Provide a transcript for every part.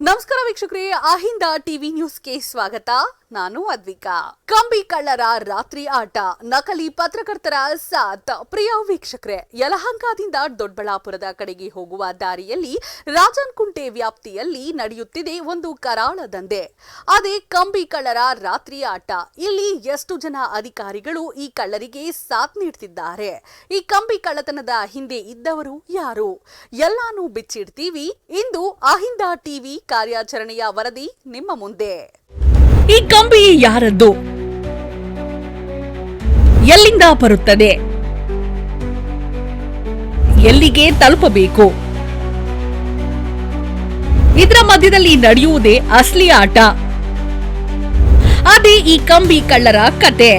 ನಮಸ್ಕಾರ ವೀಕ್ಷಕರೇ ಅಹಿಂದ ಟಿವಿ ನ್ಯೂಸ್ಗೆ ಸ್ವಾಗತ. ನಾನು ಅದ್ವಿಕಾ. ಕಂಬಿ ಕಳ್ಳರ ರಾತ್ರಿ ಆಟ. ನಕಲಿ ಪತ್ರಕರ್ತರ ಸಾತ್. ಪ್ರಿಯ ವೀಕ್ಷಕರೇ, ಯಲಹಂಕದಿಂದ ದೊಡ್ಡಬಳ್ಳಾಪುರದ ಕಡೆಗೆ ಹೋಗುವ ದಾರಿಯಲ್ಲಿ ರಾಜನ್ಕುಂಟೆ ವ್ಯಾಪ್ತಿಯಲ್ಲಿ ನಡೆಯುತ್ತಿದೆ ಒಂದು ಕರಾಳ ದಂಧೆ. ಅದೇ ಕಂಬಿ ಕಳ್ಳರ ರಾತ್ರಿ ಆಟ. ಇಲ್ಲಿ ಎಷ್ಟು ಜನ ಅಧಿಕಾರಿಗಳು ಈ ಕಳ್ಳರಿಗೆ ಸಾಥ್ ನೀಡ್ತಿದ್ದಾರೆ? ಈ ಕಂಬಿ ಕಳ್ಳತನದ ಹಿಂದೆ ಇದ್ದವರು ಯಾರು? ಎಲ್ಲಾನು ಬಿಚ್ಚಿಡ್ತೀವಿ. ಇಂದು ಅಹಿಂದ ಟಿವಿ ಕಾರ್ಯಾಚರಣೆಯ ವರದಿ ನಿಮ್ಮ ಮುಂದೆ. ಈ ಕಂಬಿ ಯಾರದ್ದು? ಎಲ್ಲಿಂದ ಬರುತ್ತದೆ? ಎಲ್ಲಿಗೆ ತಲುಪಬೇಕು? ಇದರ ಮಧ್ಯದಲ್ಲಿ ನಡೆಯುವುದೇ ಅಸ್ಲಿ ಆಟ. ಅದೇ ಈ ಕಂಬಿ ಕಳ್ಳರ ಕತೆ.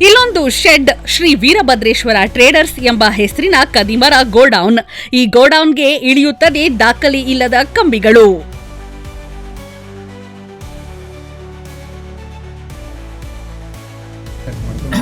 ಇಲ್ಲೊಂದು ಶೆಡ್ ಶ್ರೀ ವೀರಭದ್ರೇಶ್ವರ ಟ್ರೇಡರ್ಸ್ ಎಂಬ ಹೆಸರಿನ ಕದಿಮರ ಗೋಡೌನ್. ಈ ಗೋಡೌನ್ಗೆ ಇಳಿಯುತ್ತದೆ ದಾಖಲೆ ಇಲ್ಲದ ಕಂಬಿಗಳು. ಚೆಕ್ ಮಾಡ್ಕೊಂಡು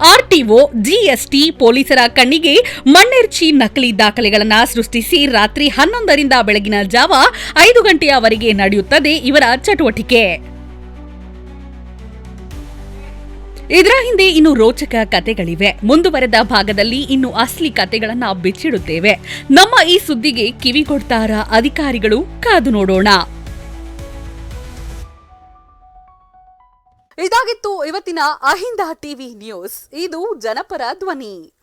ಆರ್ಟಿಒ, ಜಿಎಸ್ಟಿ ಪೊಲೀಸರ ಕಣ್ಣಿಗೆ ಮಣ್ಣೆರ್ಚಿ ನಕಲಿ ದಾಖಲೆಗಳನ್ನು ಸೃಷ್ಟಿಸಿ ರಾತ್ರಿ ಹನ್ನೊಂದರಿಂದ ಬೆಳಗಿನ ಜಾವ ಐದು ಗಂಟೆಯವರೆಗೆ ನಡೆಯುತ್ತದೆ ಇವರ ಚಟುವಟಿಕೆ. ಇದರ ಹಿಂದೆ ಇನ್ನು ರೋಚಕ ಕತೆಗಳಿವೆ. ಮುಂದುವರೆದ ಭಾಗದಲ್ಲಿ ಇನ್ನು ಅಸ್ಲಿ ಕತೆಗಳನ್ನ ಬಿಚ್ಚಿಡುತ್ತೇವೆ. ನಮ್ಮ ಈ ಸುದ್ದಿಗೆ ಕಿವಿಗೊಡ್ತಾರ ಅಧಿಕಾರಿಗಳು, ಕಾದು ನೋಡೋಣ. ಇದಾಗಿತ್ತು ಇವತ್ತಿನ ಅಹಿಂದ ಟಿವಿ ನ್ಯೂಸ್. ಇದು ಜನಪರ ಧ್ವನಿ.